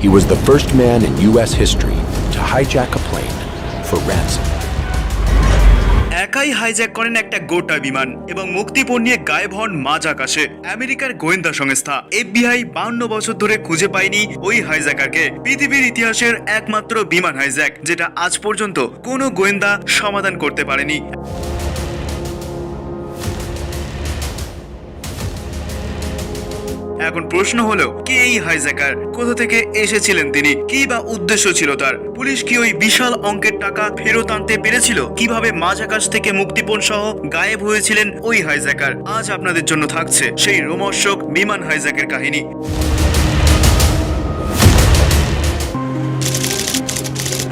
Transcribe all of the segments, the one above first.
He was the first man in U.S. history to hijack a plane for ransom. একাই hijack করেন একটা গোটা বিমান এবং মুক্তিপণ নিয়ে গায়েব হন মাঝ আকাশে আমেরিকার গোয়েন্দা সংস্থা, এফবিআই বান্ন বছর ধরে খুঁজে পায়নি ওই হাইজ্যাকারকে পৃথিবীর ইতিহাসের একমাত্র বিমান হাইজ্যাক যেটা আজ পর্যন্ত কোনো গোয়েন্দা সমাধান করতে পারেনি এখন প্রশ্ন হলো, কে এই হাইজ্যাকার কোথা থেকে এসেছিলেন তিনি? কি বা উদ্দেশ্য ছিল তার? পুলিশ কি ওই বিশাল অঙ্কের টাকা ফেরত আনতে পেরেছিল? কীভাবে মাঝ আকাশ থেকে মুক্তিপণ সহ গায়েব হয়েছিলেন ওই হাইজ্যাকার আজ আপনাদের জন্য থাকছে সেই রোমর্ষক বিমান হাইজ্যাকের কাহিনী।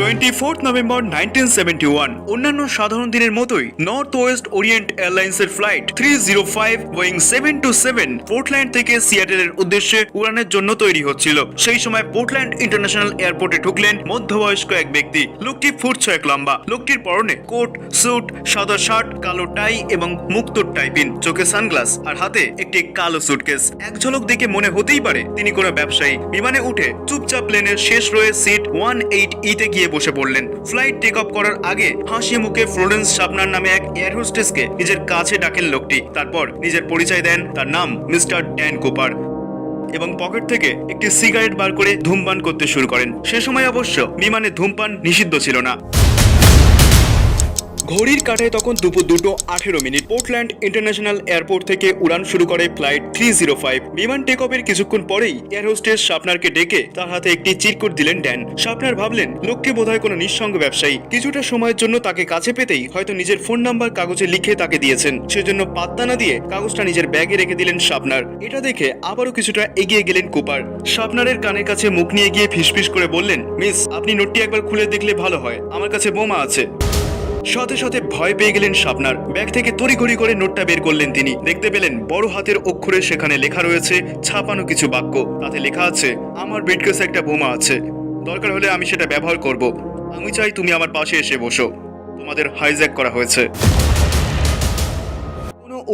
Twenty fourth November nineteen seventy one অন্যান্য সাধারণ দিনের মতোই নর্থ ওয়েস্ট ওরিয়েন্ট এয়ারলাইন্সের ফ্লাইট থ্রি জিরো ফাইভ ওয়িং সেভেন টু সেভেন পোর্টল্যান্ড থেকে সিয়াটেলের উদ্দেশ্যে উড়ানের জন্য তৈরি হচ্ছিল। সেই সময় পোর্টল্যান্ড ইন্টারন্যাশনাল এয়ারপোর্টে ঢুকলেন মধ্যবয়স্ক এক ব্যক্তি। লোকটি ফুট ছয়েক লম্বা। লোকটির পরনে কোট, স্যুট, সাদা শার্ট, কালো টাই এবং মুক্তোর টাইপিন, চোখে সানগ্লাস আর হাতে একটি কালো সুটকেস। এক ঝলক দেখে মনে হতেই পারে তিনি কোনো ব্যবসায়ী। বিমানে উঠে চুপচাপ প্লেনের শেষ রয়ে সিট ওয়ান এইট ইতে গিয়ে বসে পড়লেন ফ্লাইট টেক অফ করার আগে হাসি মুখে ফ্লোরেন্স শাবনার নামে এক এয়ার হোস্টেসকে নিজের কাছে ডাকেন লোকটি। তারপর নিজের পরিচয় দেন, তার নাম মিস্টার ড্যান কোপার। এবং পকেট থেকে একটি সিগারেট বার করে ধূমপান করতে শুরু করেন। সে সময় অবশ্য বিমানে ধূমপান নিষিদ্ধ ছিল না। ঘড়ির কাঁটায় তখন দুপুর দুটো আঠেরো মিনিট। পোর্টল্যান্ড ইন্টারন্যাশনাল এয়ারপোর্ট থেকে উড়ান শুরু করে ফ্লাইট থ্রি জিরো ফাইভ। বিমান টেক অফের কিছুক্ষণ পরেই এয়ার হোস্টেস শাপনারকে ডেকে তার হাতে একটি চিরকুট দিলেন ড্যান। শাপনার ভাবলেন লোকটি বোধহয় কোনো নিঃসঙ্গ ব্যবসায়ী। কিছুটা সময়ের জন্য তাকে কাছে পেতেই হয়তো নিজের ফোন নাম্বার কাগজে লিখে তাকে দিয়েছেন। সেজন্য পাত্তা না দিয়ে কাগজটা নিজের ব্যাগে রেখে দিলেন শাপনার। এটা দেখে আবারও কিছুটা এগিয়ে গেলেন কুপার। শাপনারের কানের কাছে মুখ নিয়ে গিয়ে ফিসফিস করে বললেন, মিস, আপনি নোটটি একবার খুলে দেখলে ভালো হয়। আমার কাছে বোমা আছে। সাথে সাথে ভয় পেয়ে গেলেন শাপনার। ব্যাগ থেকে তড়িঘড়ি করে নোটটা বের করলেন তিনি। দেখতে পেলেন বড় হাতের অক্ষরে সেখানে লেখা রয়েছে, ছাপানো কিছু বাক্য। তাতে লেখা আছে, আমার বেডকেসে একটা বোমা আছে। দরকার হলে আমি সেটা ব্যবহার করব। আমি চাই তুমি আমার পাশে এসে বসো। তোমাদের হাইজ্যাক করা হয়েছে।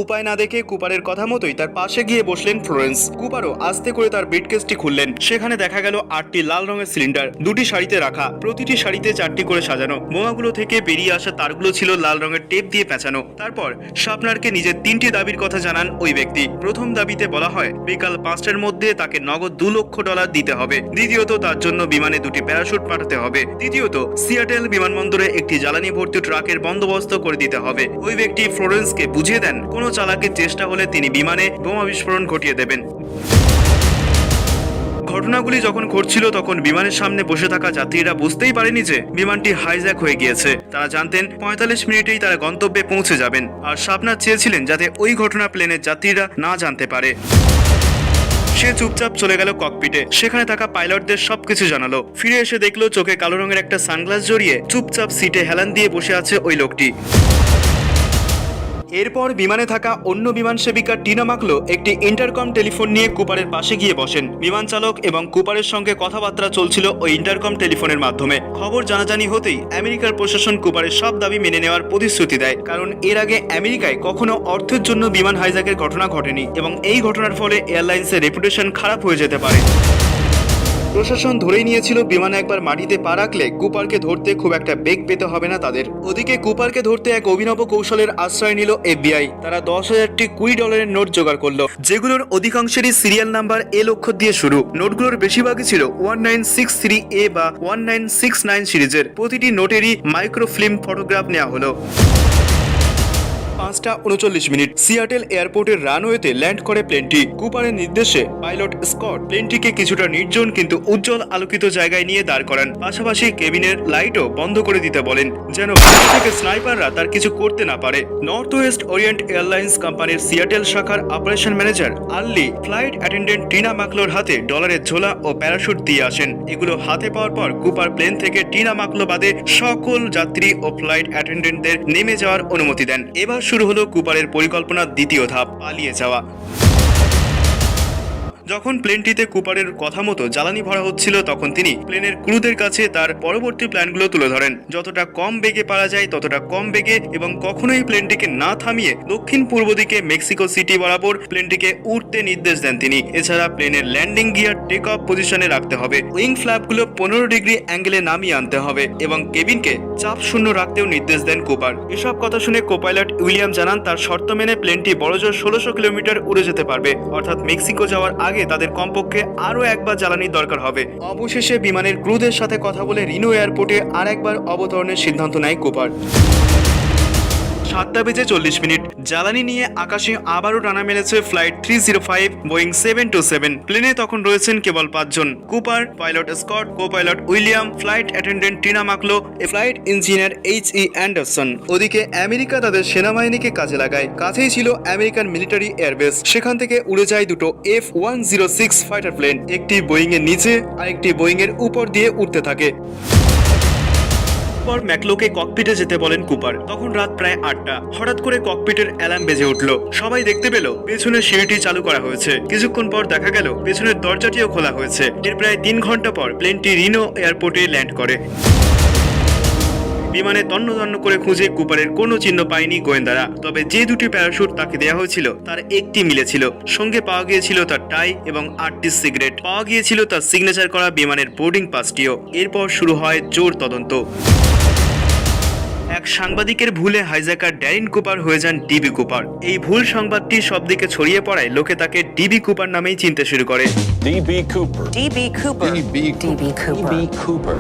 উপায় না দেখে কুপারের কথা মতোই তার পাশে গিয়ে বসলেন ফ্লোরেন্স। কুপারও আস্তে করে তার ব্রিটকেসটি খুললেন। সেখানে দেখা গেল আটটি লাল রঙের সিলিন্ডার, দুটি শাড়িতে রাখা, প্রতিটি শাড়িতে চারটি করে সাজানো। বোমাগুলো থেকে বেরিয়ে আসা তারগুলো ছিল লাল রঙের টেপ দিয়ে পেঁচানো। তারপর শাপনারকে নিজের তিনটি দাবির কথা জানান ওই ব্যক্তি। প্রথম দাবিতে বলা হয়, বিকাল পাঁচটার মধ্যে তাকে নগদ দু লক্ষ ডলার দিতে হবে। দ্বিতীয়ত, তার জন্য বিমানে দুটি প্যারাশুট পাঠাতে হবে। তৃতীয়ত, সিয়াটেল বিমানবন্দরে একটি জ্বালানি ভর্তি ট্রাকের বন্দোবস্ত করে দিতে হবে। ওই ব্যক্তি ফ্লোরেন্সকে বুঝিয়ে দেন, কোনো চালাকের চেষ্টা হলে তিনি বিমানে বোমা বিস্ফোরণ ঘটিয়ে দেবেন। ঘটনাগুলি যখন ঘটছিল তখন বিমানের সামনে বসে থাকা যাত্রীরা বুঝতেই পারেনি যে বিমানটি হাইজ্যাক হয়ে গিয়েছে। তারা জানতেন পঁয়তাল্লিশ মিনিটেই তারা গন্তব্যে পৌঁছে যাবেন আর শাপনার চেয়েছিলেন যাতে ওই ঘটনা প্লেনের যাত্রীরা না জানতে পারে। সে চুপচাপ চলে গেল ককপিটে। সেখানে থাকা পাইলটদের সবকিছু জানালো। ফিরে এসে দেখল চোখে কালো রঙের একটা সানগ্লাস জড়িয়ে চুপচাপ সিটে হেলান দিয়ে বসে আছে ওই লোকটি। এরপর বিমানে থাকা অন্য বিমান সেবিকা টিনা মাকলো একটি ইন্টারকম টেলিফোন নিয়ে কুপারের পাশে গিয়ে বসেন। বিমান চালক এবং কুপারের সঙ্গে কথাবার্তা চলছিল ওই ইন্টারকম টেলিফোনের মাধ্যমে। খবর জানাজানি হতেই আমেরিকার প্রশাসন কুপারের সব দাবি মেনে নেওয়ার প্রতিশ্রুতি দেয়। কারণ এর আগে আমেরিকায় কখনো অর্থের জন্য বিমান হাইজ্যাকের ঘটনা ঘটেনি এবং এই ঘটনার ফলে এয়ারলাইন্সের রেপুটেশন খারাপ হয়ে যেতে পারে। প্রশাসন ধরেই নিয়েছিল, বিমানে একবার মাটিতে পা রাখলে কুপারকে ধরতে খুব একটা বেগ পেতে হবে না তাদের। ওদিকে কুপারকে ধরতে এক অভিনব কৌশলের আশ্রয় নিল এফবিআই। তারা দশ হাজারটি কুড়ি ডলারের নোট জোগাড় করল, যেগুলোর অধিকাংশেরই সিরিয়াল নাম্বার এ অক্ষর দিয়ে শুরু। নোটগুলোর বেশিরভাগই ছিল one nine six three A বা ওয়ান নাইন সিক্স নাইন সিরিজের। প্রতিটি নোটেরই মাইক্রোফিল্ম ফটোগ্রাফ নেওয়া হলো। পাঁচটা উনচল্লিশ মিনিট। সিয়াটেল এয়ারপোর্টের রানওয়েতে ল্যান্ড করে প্লেনটি। কুপারের নির্দেশে পাইলট স্কট প্লেনটিকে কিছুটা নির্জন কিন্তু উজ্জ্বল আলোকিত জায়গায় নিয়ে দাঁড় করান। পাশাপাশি কেবিনের লাইটও বন্ধ করে দিতে বলেন, যেন থেকে স্নাইপাররা তার কিছু করতে না পারে। নর্থ ওয়েস্ট ওরিয়েন্ট এয়ারলাইন্স কোম্পানির সিয়াটেল শাখার operation manager Al Lee, flight attendant Tina মাকলোর হাতে ডলারের ঝোলা ও প্যারাশুট দিয়ে আসেন। এগুলো হাতে পাওয়ার পর কুপার প্লেন থেকে টিনা মাকলো বাদে সকল যাত্রী ও ফ্লাইট অ্যাটেন্ডেন্টদের নেমে যাওয়ার অনুমতি দেন। এবার শুরু হলো কুপারের পরিকল্পনার দ্বিতীয় ধাপ পালিয়ে যাওয়া। যখন প্লেনটিতে কুপারের কথা মতো জ্বালানি ভরা হচ্ছিল, তখন তিনি প্লেনের ক্রুদের কাছে তার পরবর্তী প্ল্যানগুলো তুলে ধরেন। যতটা কম বেগে পারা যায়, ততটা কম বেগে এবং কখনোই প্লেনটিকে না থামিয়ে দক্ষিণ পূর্ব দিকে মেক্সিকো সিটি বরাবর প্লেনটিকে উঠতে নির্দেশ দেন তিনি। এছাড়া প্লেনের ল্যান্ডিং গিয়ার টেক অফ পজিশনে রাখতে হবে। উইং ফ্ল্যাপগুলো পনেরো ডিগ্রি অ্যাঙ্গেলে নামিয়ে আনতে হবে এবং কেবিনকে চাপ শূন্য রাখতেও নির্দেশ দেন কুপার। এসব কথা শুনে কোপাইলট উইলিয়াম জানান, তার শর্ত মেনে প্লেনটি বড়জোর ষোলোশো কিলোমিটার উড়ে যেতে পারবে। অর্থাৎ মেক্সিকো যাওয়ার আগে তাদের কমপক্ষে আরও একবার জ্বালানির দরকার হবে। অবশেষে বিমানের ক্রুদের সাথে কথা বলে রিনো এয়ারপোর্টে আর একবার অবতরণের সিদ্ধান্ত নেয় কুপার। সাতটা বেজে চল্লিশ মিনিট। জ্বালানি নিয়ে আকাশে আবারও টানা মেলেছে flight three zero five Boeing seven two seven প্লেনে তখন রয়েছেন কেবল পাঁচজন। Cooper pilot Scott co pilot William flight attendant Tina Mucklow flight engineer H E Anderson ওদিকে আমেরিকা তাদের সেনাবাহিনীকে কাজে লাগায়। কাছেই ছিল আমেরিকান মিলিটারি এয়ারবেস সেখান থেকে উড়ে যায় দুটো F one zero six fighter plane একটি বোয়িং এর নিচে, আরেকটি বোয়িং এর উপর দিয়ে উঠতে থাকে। পর ম্যাকলোকে ককপিটে যেতে বলেন কুপার। তখন রাত প্রায় আটটা। হঠাৎ করে ককপিটের অ্যালার্ম বেজে উঠল। সবাই দেখতে পেল পেছনের সিঁড়িটি চালু করা হয়েছে। কিছুক্ষণ পর দেখা গেল, পেছনের দরজাটিও খোলা হয়েছে। এর প্রায় তিন ঘণ্টা পর প্লেনটি রিনো এয়ারপোর্টে ল্যান্ড করে। বিমানে তন্ন তন্ন করে খুঁজে কুপারের কোনো চিহ্ন পায়নি গোয়েন্দারা। তবে যে দুটি প্যারাশুট তাকে দেওয়া হয়েছিল, তার একটি মিলেছিল। সঙ্গে পাওয়া গিয়েছিল তার টাই এবং আটটি সিগারেট। পাওয়া গিয়েছিল তার সিগনেচার করা বিমানের বোর্ডিং পাসটিও। এরপর শুরু হয় জোর তদন্ত। এক সাংবাদিকের ভুলে হাইজ্যাকার ড্যারিন কুপার হয়ে যান ডিবি কুপার। এই ভুল সংবাদটি সবদিকে ছড়িয়ে পড়ায় লোকে তাকে ডিবি কুপার নামেই চিনতে শুরু করে। D.B. Cooper. DB Cooper. D.B. DB Cooper. D.B. Cooper.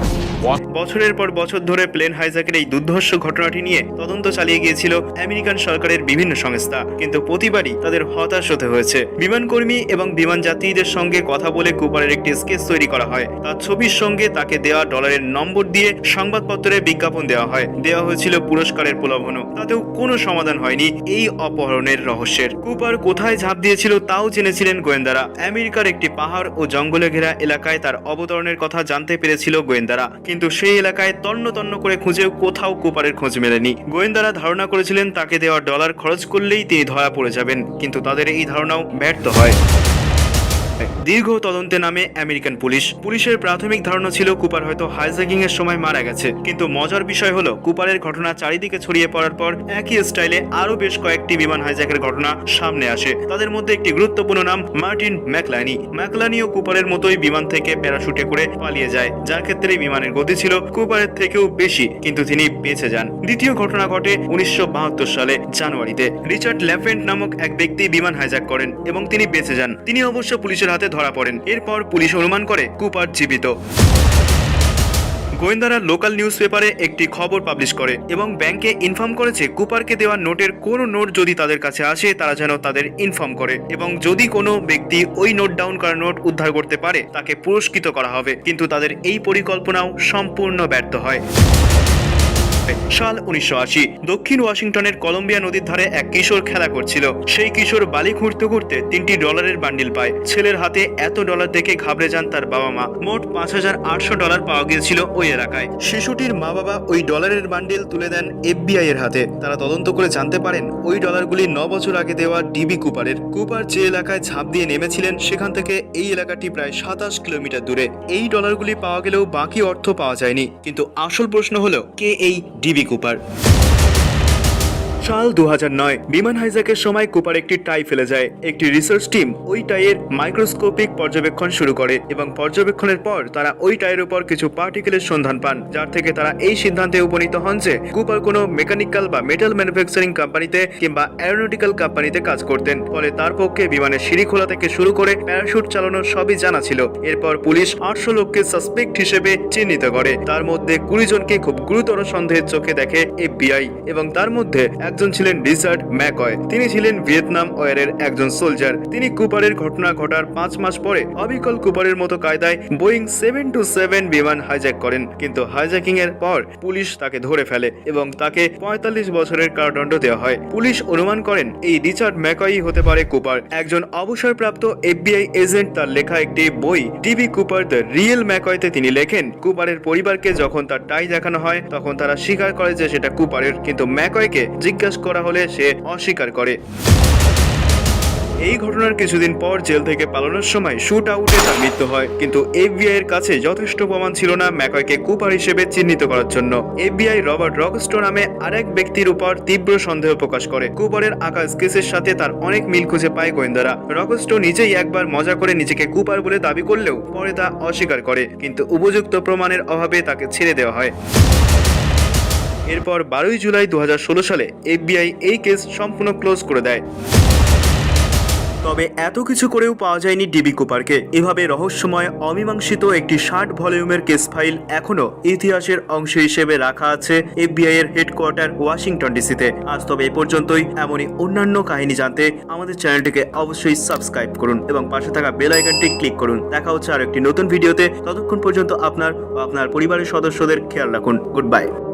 বছরের পর বছর ধরে প্লেন হাইজ্যাকের এই দুর্ধর্ষ ঘটনাটি নিয়ে তদন্ত চালিয়ে গিয়েছিল আমেরিকান সরকারের বিভিন্ন সংস্থা কিন্তু প্রতিবারই তাদের হতাশ হতে হয়েছে বিমান কর্মী এবং বিমান যাত্রীদের সঙ্গে কথা বলে কুপারের একটি স্কেচ তৈরি করা হয় তার ছবির সঙ্গে তাকে দেওয়া ডলারের নম্বর দিয়ে সংবাদপত্রে বিজ্ঞাপন দেওয়া হয় দেওয়া হয়েছিল পুরস্কারের প্রলোভনও তাতেও কোনো সমাধান হয়নি এই অপহরণের রহস্যের কুপার কোথায় ঝাঁপ দিয়েছিল তাও জেনেছিলেন গোয়েন্দারা আমেরিকার একটি পাহাড় ও জঙ্গলে ঘেরা এলাকায় তার অবতরণের কথা জানতে পেরেছিল গোয়েন্দারা। কিন্তু সেই এলাকায় তন্ন তন্ন করে খুঁজেও কোথাও কুপারের খোঁজ মেলেনি। গোয়েন্দারা ধারণা করেছিলেন, তাকে দেওয়া ডলার খরচ করলেই তিনি ধরা পড়ে যাবেন, কিন্তু তাদের এই ধারণাও ব্যর্থ হয়। দীর্ঘ তদন্তে নামে আমেরিকান পুলিশ। পুলিশের প্রাথমিক ধারণা ছিল কুপার হয়তো হাইজ্যাকিং এর সময় মারা গেছে। কিন্তু মজার বিষয় হলো, কুপারের ঘটনা চারিদিকে ছড়িয়ে পড়ার পর একই স্টাইলে আরও বেশ কয়েকটি বিমান হাইজ্যাকের ঘটনা সামনে আসে। তাদের মধ্যে একটি গুরুত্বপূর্ণ নাম মার্টিন ম্যাকলানি। ম্যাকলানিও কুপারের মতোই বিমান থেকে প্যারাশুটে করে পালিয়ে যায়, যার ক্ষেত্রে বিমানের গতি ছিল কুপারের থেকেও বেশি, কিন্তু তিনি বেঁচে যান। দ্বিতীয় ঘটনা ঘটে উনিশশো বাহাত্তর সালে, জানুয়ারিতে। রিচার্ড ল্যাফেন্ট নামক এক ব্যক্তি বিমান হাইজ্যাক করেন এবং তিনি বেঁচে যান। তিনি অবশ্য পুলিশের হাতে ধরা পড়েন। এরপর পুলিশ অনুমান করে কুপার জীবিত। গোয়েন্দারা লোকাল নিউজ পেপারে একটি খবর পাবলিশ করে এবং ব্যাংকে ইনফর্ম করেছে কুপারকে দেওয়া নোটের কোনো নোট যদি তাদের কাছে আসে, তারা যেন তাদের ইনফর্ম করে এবং যদি কোনো ব্যক্তি ওই নোট ডাউন করা নোট উদ্ধার করতে পারে, তাকে পুরস্কৃত করা হবে। কিন্তু তাদের এই পরিকল্পনাও সম্পূর্ণ ব্যর্থ হয়। সাল উনিশশো আশি, দক্ষিণ ওয়াশিংটনের কলম্বিয়া নদীর ধারে এক কিশোর খেলা করছিল। সেই কিশোর বালি খুঁড়তে খুঁড়তে তিনটি ডলারের বান্ডিল পায়। ছেলের হাতে এত ডলার দেখে ঘাবড়ে যান তার বাবা মা। মোট পাঁচ হাজার আটশো ডলার পাওয়া গিয়েছিল ওই এলাকায়। শিশুটির মা বাবা ওই ডলারের বান্ডিল তুলে দেন এফবিআই এর হাতে। তারা তদন্ত করে জানতে পারেন, ওই ডলারগুলি ন বছর আগে দেওয়া ডিবি কুপারের। কুপার যে এলাকায় ঝাঁপ দিয়ে নেমেছিলেন, সেখান থেকে এই এলাকাটি প্রায় সাতাশ কিলোমিটার দূরে। এই ডলারগুলি পাওয়া গেলেও বাকি অর্থ পাওয়া যায়নি। কিন্তু আসল প্রশ্ন হলো, কে এই ডিবি কুপার। সাল দু নয়, বিমান হাইজ্যাকের সময় কুপার একটি টাই ফেলে যায়। একটি রিসার্চ টিম ওই টাইয়ের মাইক্রোস্কোপিক পর্যবেক্ষণ শুরু করে এবং পর্যবেক্ষণের পর তারা ওই টাইয়ের উপর কিছু পার্টিকেলের সন্ধান পান, যার থেকে তারা এই সিদ্ধান্তে উপনীত হন যে কুপার কোনো মেকানিক্যাল বা মেটাল ম্যানুফ্যাকচারিং কোম্পানিতে কিংবা অ্যারোনটিক্যাল কোম্পানিতে কাজ করতেন। ফলে তার পক্ষে বিমানের সিঁড়ি খোলা থেকে শুরু করে প্যারাশুট চালানোর সবই জানা ছিল। এরপর পুলিশ আটশো লোককে সাসপেক্ট হিসেবে চিহ্নিত করে। তার মধ্যে কুড়ি জনকে খুব গুরুতর সন্দেহের চোখে দেখে এফবিআই এবং তার মধ্যে একজন ছিলেন রিচার্ড ম্যাকয়, তিনি ছিলেন ভিয়েতনাম ওয়ারের একজন সোলজার। তিনি কুপারের ঘটনা ঘটার পাঁচ মাস পরে অবিকল কুপারের মতো কায়দায় বোয়িং সেভেন টু সেভেন বিমান হাইজ্যাক করেন, কিন্তু হাইজ্যাকিং এর পর পুলিশ তাকে ধরে ফেলে এবং তাকে পঁয়তাল্লিশ বছরের কারাদণ্ড দেওয়া হয়। পুলিশ অনুমান করেন, এই রিচার্ড ম্যাকয়ই হতে পারে কুপার। একজন অবসরপ্রাপ্ত এফবিআই এজেন্ট তার লেখা একটি বই টিভি কুপার দ্য রিয়েল ম্যাকয়তে তিনি লেখেন, কুপারের পরিবারকে যখন তার টাই দেখানো হয়, তখন তারা স্বীকার করে যে সেটা কুপারের, কিন্তু ম্যাকয়কে জিজ্ঞাসা করা হলে সে অস্বীকার করে। এই ঘটনার কিছুদিন পর জেল থেকে পালানোর সময় শুট আউটে তার মৃত্যু হয়। কিন্তু এফবিআই এর কাছে যথেষ্ট প্রমাণ ছিল না ম্যাকয়কে কুপার হিসেবে চিহ্নিত করার জন্য। এফবিআই রবার্ট রকস্টো নামে আরেক ব্যক্তির উপর তীব্র সন্দেহ প্রকাশ করে। কুপারের আঁকা স্কেচের সাথে তার অনেক মিল খুঁজে পায় গোয়েন্দারা। রকস্টো নিজেই একবার মজা করে নিজেকে কুপার বলে দাবি করলেও পরে তা অস্বীকার করে। কিন্তু উপযুক্ত প্রমাণের অভাবে তাকে ছেড়ে দেওয়া হয়। এরপর বারোই জুলাই দু হাজার ষোলো সালে এফবিআই এই কেস সম্পূর্ণ ক্লোজ করে দেয়। তবে এত কিছু করেও পাওয়া যায়নি ডিবি কুপারকে। এভাবে রহস্যময়, অমীমাংসিত একটি ষাট ভলিউমের কেস ফাইল এখনও ইতিহাসের অংশ হিসেবে রাখা আছে এফবিআই এর হেডকোয়ার্টার ওয়াশিংটন ডিসিতে। আজ তবে এ পর্যন্তই। এমনই অন্যান্য কাহিনী জানতে আমাদের চ্যানেলটিকে অবশ্যই সাবস্ক্রাইব করুন এবং পাশে থাকা বেল আইকনটি ক্লিক করুন। দেখা হচ্ছে আর একটি নতুন ভিডিওতে। ততক্ষণ পর্যন্ত আপনার ও আপনার পরিবারের সদস্যদের খেয়াল রাখুন। Good bye.